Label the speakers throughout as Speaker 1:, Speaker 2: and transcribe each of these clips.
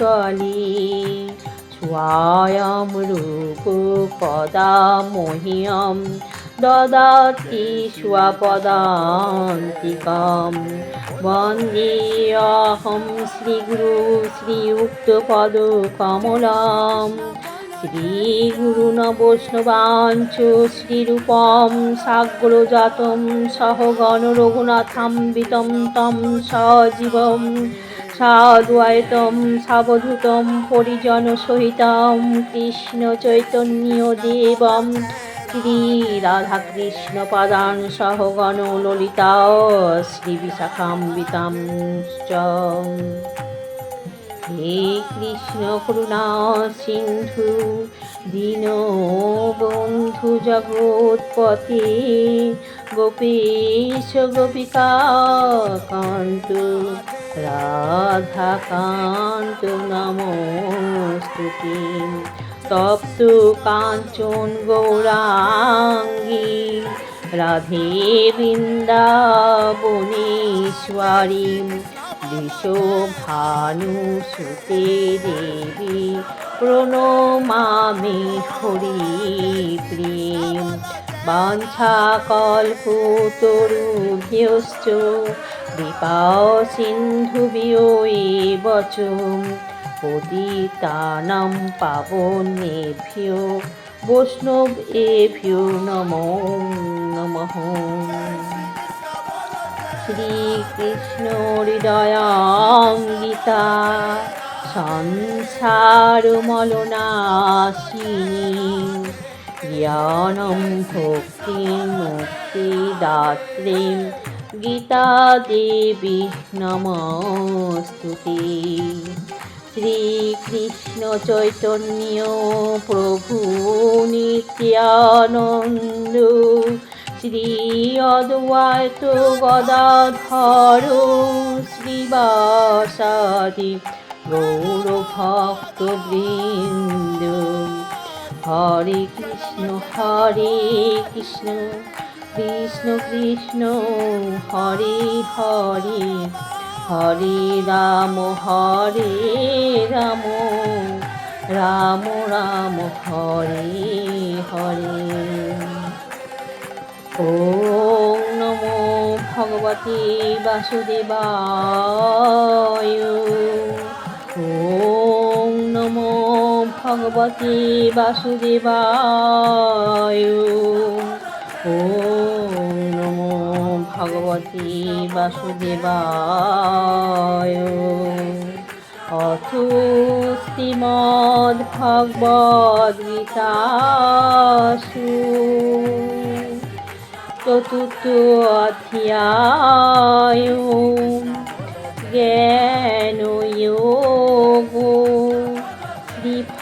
Speaker 1: কলি স্বয়ং রূপ পদা মহিয়ম দদতি স্বপদান্তিকম বন্দি অহম শ্রীগুরু শ্রীযুক্তপদ কমলম শ্রীগুরুণ নবৈষ্ণবাঞ্চ শ্রীরূপম সাগ্রজাতম সহগণ রঘুনাথাম্বিতম তম সজীবম সাদ্বৈতম সাবধূতম পরিজন সহিতম কৃষ্ণ চৈতন্য দেবম শ্রী রাধাকৃষ্ণ পাদান সহগণ ললিতা শ্রী বিশাখাম্বিতাম হে কৃষ্ণ করুণা সিন্ধু দীন বন্ধু জগৎপতি গোপীশ গোপিকা কান্ত রাধা কান্ত স্তুতি তপ্ত কাঞ্চন গৌরাঙ্গী রাধে বৃন্দাবনেশ্বরী বিশোভানুসুতে দেবী প্রণমামি হরি প্রেম বাঞ্ছাকল্পতরুভ্যশ্চ দীপাসিন্ধুভ্যো এবচ পাবনে ভিও বৈষ্ণব এভ্যো নম নমঃ শ্রীকৃষ্ণ হৃদয়ঙ্গীতা সংসার মলনাশিনী জ্ঞানম ভক্তি মুক্তিদাত্রীম গীতা দেবী নমস্তুতি শ্রীকৃষ্ণ চৈতন্য প্রভু নিত্যানন্দ শ্রী অদ্বৈত গদাধর শ্রীবাসাদি গৌর ভক্ত বৃন্দ হরে কৃষ্ণ হরে কৃষ্ণ কৃষ্ণ কৃষ্ণ হরে হরে হরে রাম হরে রাম রাম রাম হরে হরে ওম নমো ভগবতে বাসুদেবায় ওম নমো ভগবতে বাসুদেবায় ওম নমো ভগবতে বাসুদেবায় অথ শ্রীমদ্ভগবদ্গীতাসু চতুর্থ অধ্যায় জ্ঞানয়োগ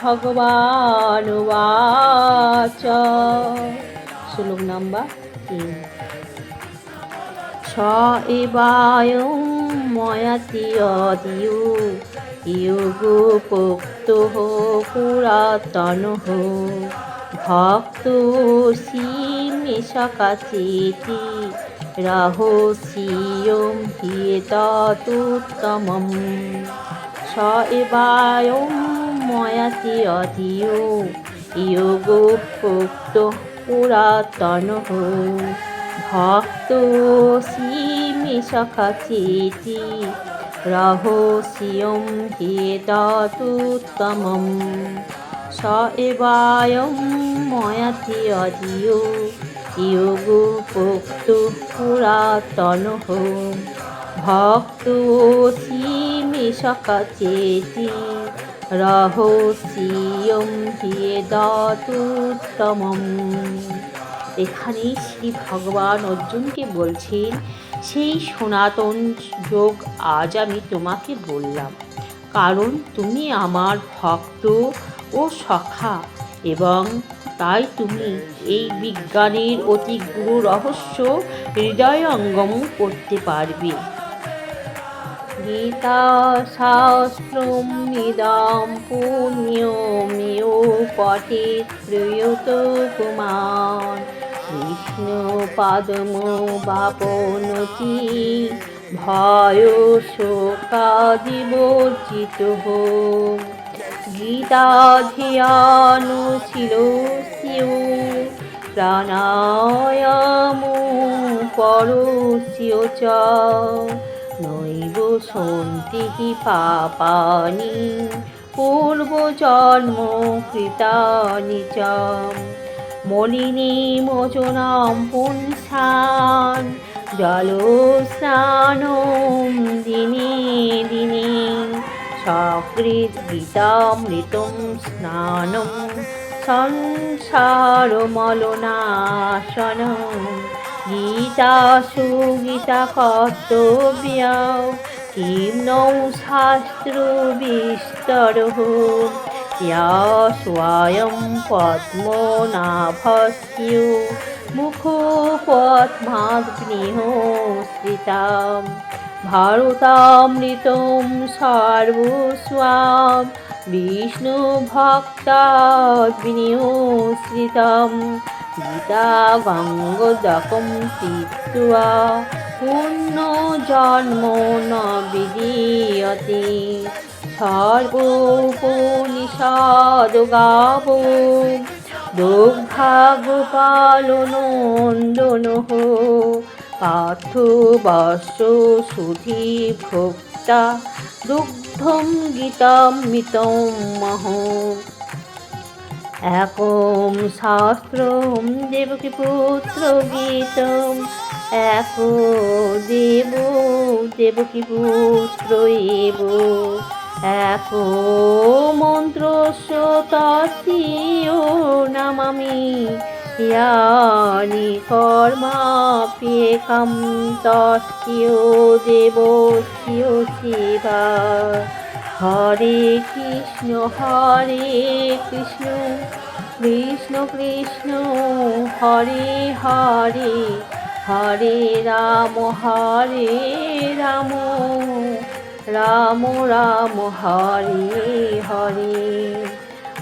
Speaker 1: ভগবানুবাচ শ্লোক নাম্বার তিন ছ এবায় ময়াতি অদিয়ু ইয়োগোপোক্ত পুরাতন ভক্ত শীল মিশকা চেতি রহস্যিয়ম হিয়েতুত্তমম স এবায়ম ময়াতি অধিয় ইয়োগোক্ত পুরাতনহ ভক্ত শ্রীমি সখা রহস্যম হেতুত্তমম স এবায়ম ময়াতি অধিয় ভক্ত পুরাতন ভক্ত চেতি রহস্যম হিয়ে দতুত্তম এখানে শ্রী ভগবান অর্জুনকে বলছেন সেই সনাতন যোগ আজ আমি তোমাকে বললাম কারণ তুমি আমার ভক্ত ও সখা এবং তাই তুমি এই বিজ্ঞানের অতি গুরু রহস্য অঙ্গম করতে পারবে গীতা শাস্ত্রম নিদাম পুণ্যমেয় পটে প্রয়ত কুমার কৃষ্ণ পদম বাপনতি ভয় শোকাদিবর্জিত হোক গীতা গীতাধিয়ানু ছিল সিউ প্রাণায়াম করস্য চ নৈব সন্তি পাপানি পাপানি পূর্বজন্ম কৃতানি চ মলিনী মোচনাম জল জলস্নানম দিনে দিনে সকৃদ্গীতামৃতম স্নানম সংসারমলনাশনম গীতা সুগীতা কর্তব্য কিম নৌ শাস্ত্র বিস্তর স্বয়ং পদ্মনাভস্য মুখো পদ্মাগ্নিহ শ্রিতাম ভারতামৃতম সর্বস্বাম বিষ্ণু ভক্ত বিষ্ণুভক্তাদ্বিনিয়োশ্রিতম গীতা গঙ্গদকম তীর্থা পূর্ণ জন্ম ন সর্বোপনিষদ গাব দুর্ভাগ্য পালনন্দন হোক পার্থ বাস সুধি ভোক্তা দুগ্ধম গীতামৃতম মহ একম দেবকী পুত্র গীতম এক দেব পুত্র এব এক মন্ত্রস্য তস্য নামামি यानि कर्माप्येकं तस्यो देवस्यो শিবা হরে কৃষ্ণ হরে কৃষ্ণ কৃষ্ণ কৃষ্ণ হরে হরে হরে রাম হরে রাম রাম রাম হরে হরে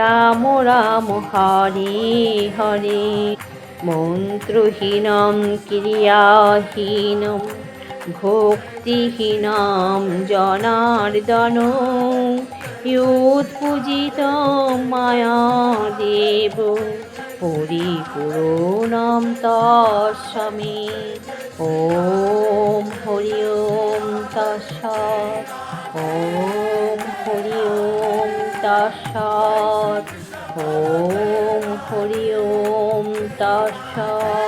Speaker 1: রাম রাম হরি হরি মন্ত্রহীনম ক্রিয়াহীনম ভক্তিহীনম জনার্দন ইউৎপূজিত মায়া দেব পরিপূরণম তস্বামী ওম হরি ওম তস্ব ওম তৎসৎ ওম হরি ওম তৎসৎ